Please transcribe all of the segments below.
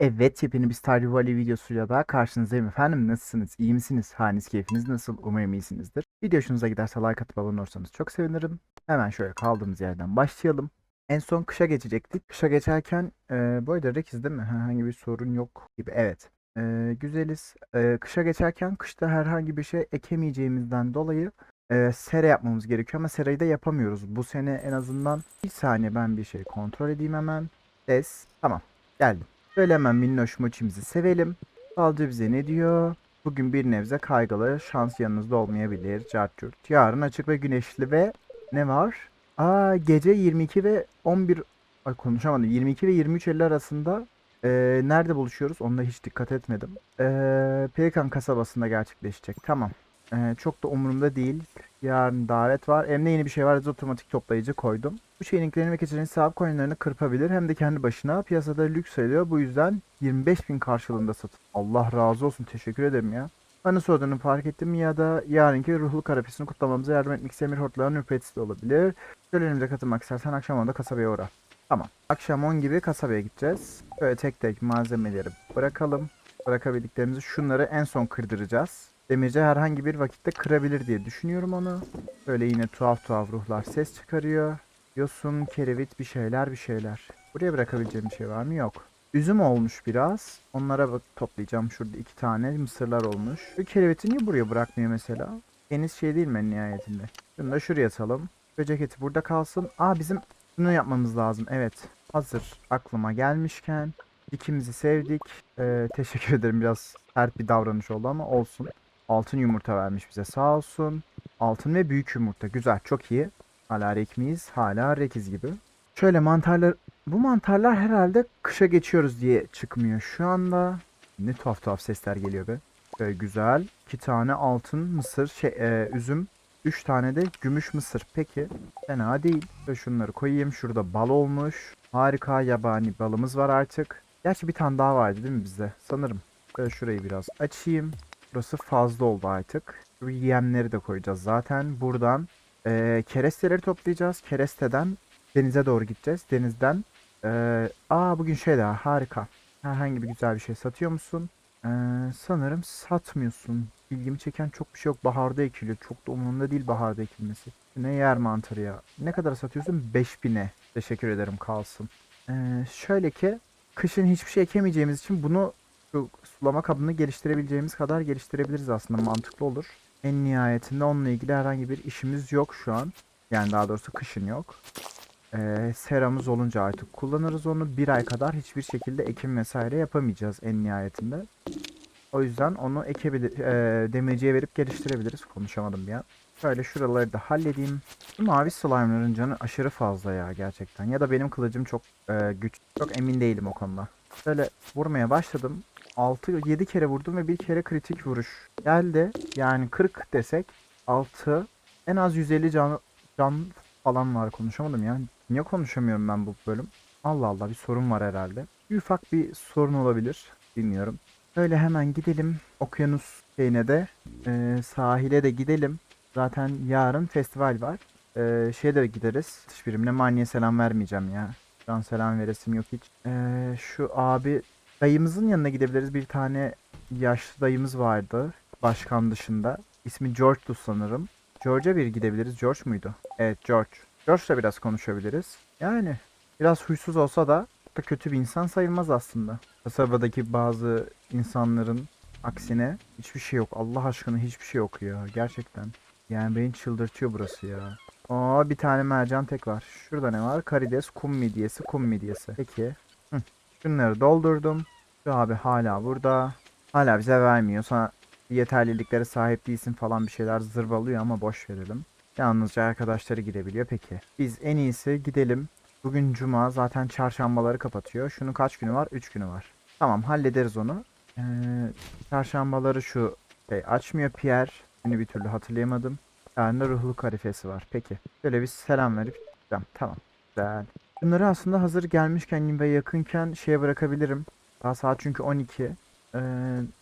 Evet, yepyeni bir Stardew Valley videosuyla daha karşınızdayım efendim. Nasılsınız? İyi misiniz? Haliniz, keyfiniz nasıl? Umarım iyisinizdir. Video hoşunuza giderse like atıp abone olursanız çok sevinirim. Hemen şöyle kaldığımız yerden başlayalım. En son kışa geçecektik. Kışa geçerken, e, bu arada Rekiz değil mi? Herhangi bir sorun yok gibi. Evet. E, güzeliz. E, kışa geçerken kışta herhangi bir şey ekemeyeceğimizden dolayı e, sera yapmamız gerekiyor ama serayı da yapamıyoruz. Bu sene en azından bir saniye ben bir şey kontrol edeyim hemen. Des. Tamam. Geldim. Böyle hemen minnoş moçimizi sevelim. Falcı bize ne diyor? Bugün bir nebze kaygılı, şans yanınızda olmayabilir. Cart curt. Yarın açık ve güneşli ve ne var? Aa gece 22 ve 11 ay konuşamadım. 22 ve 23.50 arasında e, nerede buluşuyoruz? Onda hiç dikkat etmedim. E, Pelikan kasabasında gerçekleşecek. Tamam. E, çok da umurumda değil. Yarın davet var. Hem de yeni bir şey var. Otomatik toplayıcı koydum. Bu şeyin linklerini ve keçilerin sahip coinlerini kırpabilir. Hem de kendi başına. Piyasada lüks sayılıyor. Bu yüzden 25.000 karşılığında satın. Allah razı olsun. Teşekkür ederim ya. Bana sorduğunu fark ettim ya da yarınki ruhlu karafesini kutlamamıza yardım etmek isteyen bir hortlayan ürpetisi de olabilir. Şölenimize katılmak istersen akşam onda kasabaya uğra. Tamam. Akşam 10 gibi kasabaya gideceğiz. Böyle tek tek malzemeleri bırakalım. Bırakabildiklerimizi şunları en son kırdıracağız. Demirci herhangi bir vakitte kırabilir diye düşünüyorum onu. Böyle yine tuhaf tuhaf ruhlar ses çıkarıyor. Yosun, kerevit bir şeyler bir şeyler. Buraya bırakabileceğim bir şey var mı? Yok. Üzüm olmuş biraz. Onlara bak toplayacağım. Şurada iki tane mısırlar olmuş. Bu kereviti niye buraya bırakmıyor mesela? Deniz şey değil mi nihayetinde? Şunu da şuraya atalım. Böcek eti burada kalsın. Aa bizim bunu yapmamız lazım. Evet. Hazır aklıma gelmişken. İkimizi sevdik. Ee, teşekkür ederim. Biraz sert bir davranış oldu ama olsun. Altın yumurta vermiş bize sağ olsun. Altın ve büyük yumurta. Güzel. Çok iyi. Hala rekmiyiz. Hala rekiz gibi. Şöyle mantarlar. Bu mantarlar herhalde kışa geçiyoruz diye çıkmıyor. Şu anda ne tuhaf tuhaf sesler geliyor be. Böyle güzel. iki tane altın mısır şey e, üzüm. Üç tane de gümüş mısır. Peki. Fena değil. Ve şunları koyayım. Şurada bal olmuş. Harika yabani balımız var artık. Gerçi bir tane daha vardı değil mi bizde? Sanırım. Böyle şurayı biraz açayım. Burası fazla oldu artık. Bu yemleri de koyacağız zaten. Buradan e, keresteleri toplayacağız. Keresteden denize doğru gideceğiz. Denizden e, aa bugün şey daha harika. Herhangi bir güzel bir şey satıyor musun? E, sanırım satmıyorsun. İlgimi çeken çok bir şey yok. Baharda ekiliyor. Çok da umurumda değil baharda ekilmesi. Ne yer mantarı ya. Ne kadar satıyorsun? 5000'e. Teşekkür ederim kalsın. E, şöyle ki kışın hiçbir şey ekemeyeceğimiz için bunu şu sulama kabını geliştirebileceğimiz kadar geliştirebiliriz aslında mantıklı olur. En nihayetinde onunla ilgili herhangi bir işimiz yok şu an. Yani daha doğrusu kışın yok. Ee, seramız olunca artık kullanırız onu. Bir ay kadar hiçbir şekilde ekim vesaire yapamayacağız en nihayetinde. O yüzden onu ekebilir, e, demirciye verip geliştirebiliriz. Konuşamadım bir an. Şöyle şuraları da halledeyim. Bu mavi slime'ların canı aşırı fazla ya gerçekten. Ya da benim kılıcım çok e, güç. Çok emin değilim o konuda. Şöyle vurmaya başladım. 6-7 kere vurdum ve bir kere kritik vuruş geldi. Yani 40 desek 6 en az 150 can, can falan var konuşamadım ya. Niye konuşamıyorum ben bu bölüm? Allah Allah bir sorun var herhalde. Bir ufak bir sorun olabilir. Bilmiyorum. Öyle hemen gidelim. Okyanus şeyine de e, sahile de gidelim. Zaten yarın festival var. E, şeye de gideriz. Dış birimine maniye selam vermeyeceğim ya. Şu an selam veresim yok hiç. E, şu abi dayımızın yanına gidebiliriz. Bir tane yaşlı dayımız vardı. Başkan dışında. İsmi George'du sanırım. George'a bir gidebiliriz. George muydu? Evet George. George'la biraz konuşabiliriz. Yani biraz huysuz olsa da da kötü bir insan sayılmaz aslında. Kasabadaki bazı insanların aksine hiçbir şey yok. Allah aşkına hiçbir şey yok ya. Gerçekten. Yani beni çıldırtıyor burası ya. Aa bir tane mercan tek var. Şurada ne var? Karides, kum midyesi, kum midyesi. Peki. Hı. Şunları doldurdum. Şu abi hala burada. Hala bize vermiyor. Sana yeterliliklere sahip değilsin falan bir şeyler zırvalıyor ama boş verelim. Yalnızca arkadaşları gidebiliyor. Peki. Biz en iyisi gidelim. Bugün cuma zaten çarşambaları kapatıyor. Şunun kaç günü var? 3 günü var. Tamam hallederiz onu. Ee, çarşambaları şu şey açmıyor Pierre. Günü bir türlü hatırlayamadım. Yarın da ruhluk harifesi var. Peki. Şöyle bir selam verip gideceğim. Tamam. Güzel. Bunları aslında hazır gelmişken ve yakınken şeye bırakabilirim. Daha saat çünkü 12. Ee,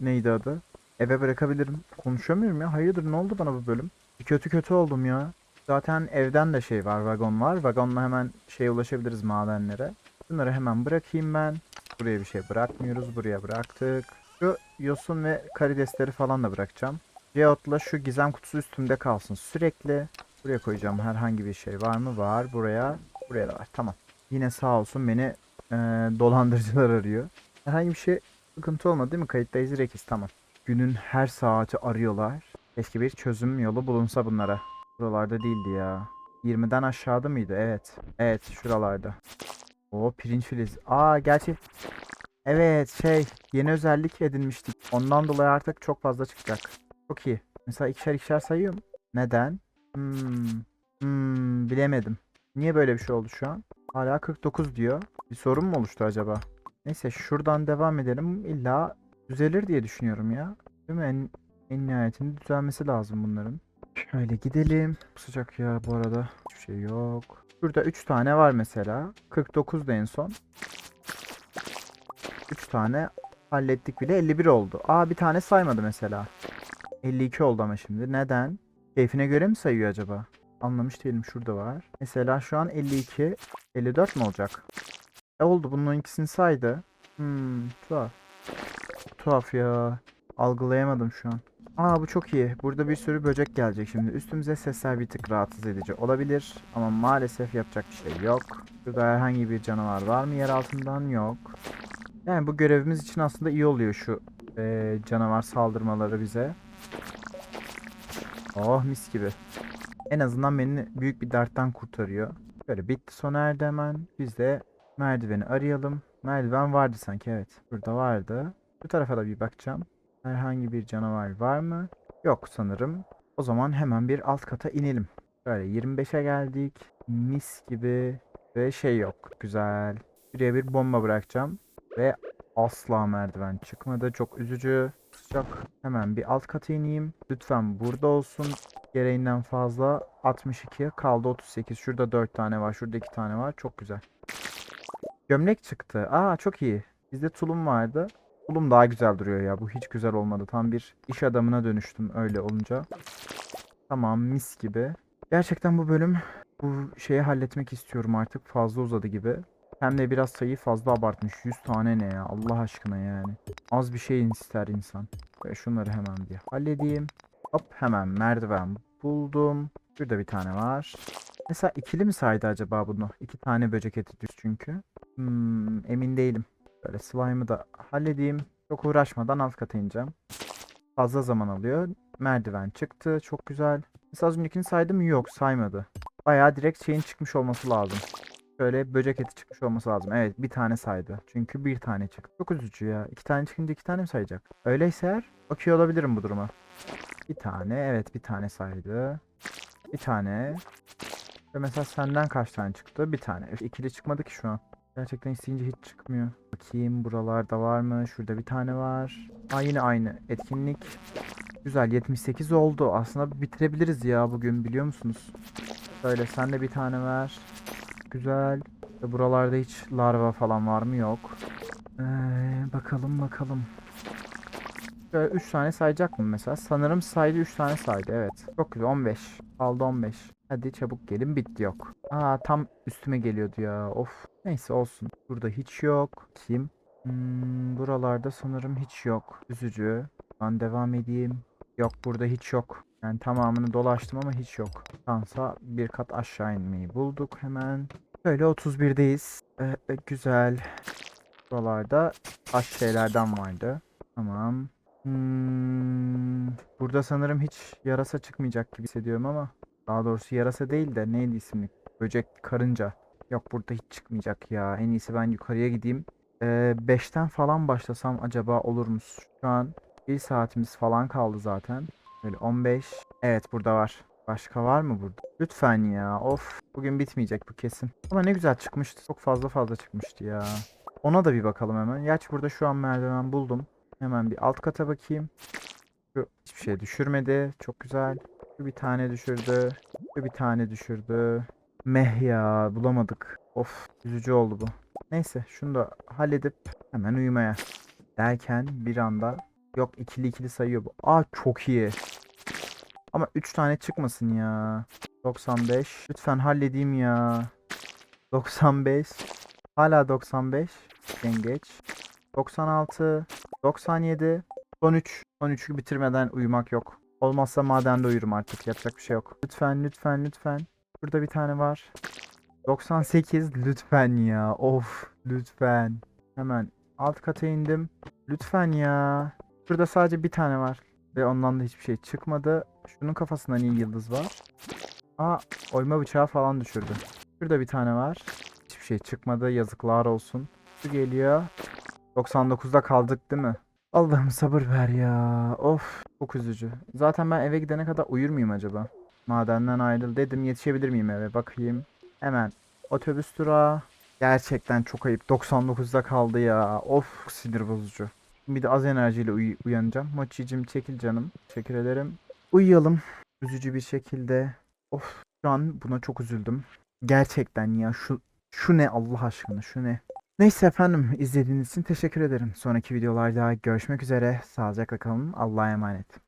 neydi adı? Eve bırakabilirim. Konuşamıyorum ya. Hayırdır ne oldu bana bu bölüm? Bir kötü kötü oldum ya. Zaten evden de şey var, vagon var. Vagonla hemen şeye ulaşabiliriz madenlere. Bunları hemen bırakayım ben. Buraya bir şey bırakmıyoruz. Buraya bıraktık. Şu yosun ve karidesleri falan da bırakacağım. Geot'la şu gizem kutusu üstümde kalsın sürekli. Buraya koyacağım herhangi bir şey var mı? Var. Buraya. Buraya da var. Tamam. Yine sağ olsun beni eee, dolandırıcılar arıyor. Herhangi bir şey sıkıntı olmadı değil mi? Kayıttayız Rekiz. Tamam. Günün her saati arıyorlar. Keşke bir çözüm yolu bulunsa bunlara. Buralarda değildi ya. 20'den aşağıda mıydı? Evet. Evet şuralarda. O pirinç filiz. Aa gerçi Evet şey yeni özellik edinmiştik. Ondan dolayı artık çok fazla çıkacak. Çok iyi. Mesela ikişer ikişer sayıyorum. Neden? Hmm. Hmm, bilemedim. Niye böyle bir şey oldu şu an? Hala 49 diyor. Bir sorun mu oluştu acaba? Neyse şuradan devam edelim. İlla düzelir diye düşünüyorum ya. Değil mi? En, en nihayetinde düzelmesi lazım bunların. Şöyle gidelim. Sıcak ya bu arada. Hiçbir şey yok. Şurada 3 tane var mesela. 49 da en son. 3 tane hallettik bile 51 oldu. Aa bir tane saymadı mesela. 52 oldu ama şimdi. Neden? Keyfine göre mi sayıyor acaba? Anlamış değilim. Şurada var. Mesela şu an 52. 54 mi olacak? E oldu. Bunun ikisini saydı. Hmm, tuhaf. Tuhaf ya. Algılayamadım şu an. Aa bu çok iyi. Burada bir sürü böcek gelecek şimdi. Üstümüze sesler bir tık rahatsız edici olabilir. Ama maalesef yapacak bir şey yok. Burada herhangi bir canavar var mı yer altından? Yok. Yani bu görevimiz için aslında iyi oluyor şu eee, canavar saldırmaları bize. Oh mis gibi. En azından beni büyük bir dertten kurtarıyor. Böyle bitti sona erdi hemen. Biz de merdiveni arayalım. Merdiven vardı sanki evet. Burada vardı. Bu tarafa da bir bakacağım. Herhangi bir canavar var mı? Yok sanırım. O zaman hemen bir alt kata inelim. Böyle 25'e geldik. Mis gibi. Ve şey yok. Güzel. Buraya bir bomba bırakacağım. Ve asla merdiven çıkmadı. Çok üzücü. Sıcak. Hemen bir alt kata ineyim. Lütfen burada olsun. Gereğinden fazla 62 kaldı 38. Şurada 4 tane var. Şurada 2 tane var. Çok güzel. Gömlek çıktı. Aa çok iyi. Bizde tulum vardı. Tulum daha güzel duruyor ya. Bu hiç güzel olmadı. Tam bir iş adamına dönüştüm öyle olunca. Tamam mis gibi. Gerçekten bu bölüm bu şeyi halletmek istiyorum artık. Fazla uzadı gibi. Hem de biraz sayıyı fazla abartmış. 100 tane ne ya Allah aşkına yani. Az bir şey ister insan. Şunları hemen bir halledeyim. Hop hemen merdiven buldum. Şurada bir tane var. Mesela ikili mi saydı acaba bunu? İki tane böcek eti düz çünkü. Hmm, emin değilim. Böyle slime'ı da halledeyim. Çok uğraşmadan alt kata ineceğim. Fazla zaman alıyor. Merdiven çıktı. Çok güzel. Mesela az öncekini saydım mı? Yok saymadı. Bayağı direkt şeyin çıkmış olması lazım. Şöyle böcek eti çıkmış olması lazım. Evet bir tane saydı. Çünkü bir tane çıktı. Çok üzücü ya. İki tane çıkınca iki tane mi sayacak? Öyleyse eğer bakıyor olabilirim bu duruma. Bir tane. Evet bir tane saydı. Bir tane. Ve mesela senden kaç tane çıktı? Bir tane. İkili çıkmadı ki şu an. Gerçekten isteyince hiç çıkmıyor. Bakayım buralarda var mı? Şurada bir tane var. Aa yine aynı. Etkinlik. Güzel 78 oldu. Aslında bitirebiliriz ya bugün biliyor musunuz? Böyle sen de bir tane ver. Güzel. Ve Buralarda hiç larva falan var mı? Yok. Ee, bakalım bakalım. Şöyle 3 tane sayacak mı mesela? Sanırım saydı 3 tane saydı evet. Çok güzel 15. Aldı 15. Hadi çabuk gelin bitti yok. Aa tam üstüme geliyordu ya. Of. Neyse olsun. Burada hiç yok. Kim? Hmm, buralarda sanırım hiç yok. Üzücü. Ben devam edeyim. Yok burada hiç yok. Yani tamamını dolaştım ama hiç yok. Şansa bir kat aşağı inmeyi bulduk hemen. Böyle 31'deyiz. Ee, e, güzel. Buralarda taş şeylerden vardı. Tamam. Hmm, burada sanırım hiç yarasa çıkmayacak gibi hissediyorum ama daha doğrusu yarasa değil de neydi ismi? Böcek, karınca. Yok burada hiç çıkmayacak ya. En iyisi ben yukarıya gideyim. 5'ten falan başlasam acaba olur mu? Şu an bir saatimiz falan kaldı zaten. Böyle 15. Evet burada var. Başka var mı burada? Lütfen ya. Of. Bugün bitmeyecek bu kesin. Ama ne güzel çıkmıştı. Çok fazla fazla çıkmıştı ya. Ona da bir bakalım hemen. Gerçi burada şu an merdiven buldum. Hemen bir alt kata bakayım. Şu hiçbir şey düşürmedi. Çok güzel. Şu bir tane düşürdü. Şu bir tane düşürdü. Meh ya bulamadık. Of üzücü oldu bu. Neyse şunu da halledip hemen uyumaya. Derken bir anda yok ikili ikili sayıyor bu. Aa çok iyi. Ama 3 tane çıkmasın ya. 95. Lütfen halledeyim ya. 95. Hala 95. Yengeç. 96. 97. Son 3. Son 3'ü bitirmeden uyumak yok. Olmazsa madende uyurum artık. Yapacak bir şey yok. Lütfen lütfen lütfen. Burada bir tane var. 98 lütfen ya. Of lütfen. Hemen alt kata indim. Lütfen ya. Burada sadece bir tane var. Ve ondan da hiçbir şey çıkmadı. Şunun kafasında niye yıldız var? Aa oyma bıçağı falan düşürdü. Şurada bir tane var. Hiçbir şey çıkmadı. Yazıklar olsun. Şu geliyor. 99'da kaldık değil mi? Allah'ım sabır ver ya. Of çok üzücü. Zaten ben eve gidene kadar uyur muyum acaba? Madenden ayrıl dedim yetişebilir miyim eve bakayım. Hemen otobüs durağı. Gerçekten çok ayıp. 99'da kaldı ya. Of sinir bozucu. Bir de az enerjiyle uy- uyanacağım. Mochicim çekil canım. Teşekkür ederim. Uyuyalım. Üzücü bir şekilde. Of şu an buna çok üzüldüm. Gerçekten ya şu şu ne Allah aşkına şu ne? Neyse efendim izlediğiniz için teşekkür ederim. Sonraki videolarda görüşmek üzere. Sağlıcakla kalın. Allah'a emanet.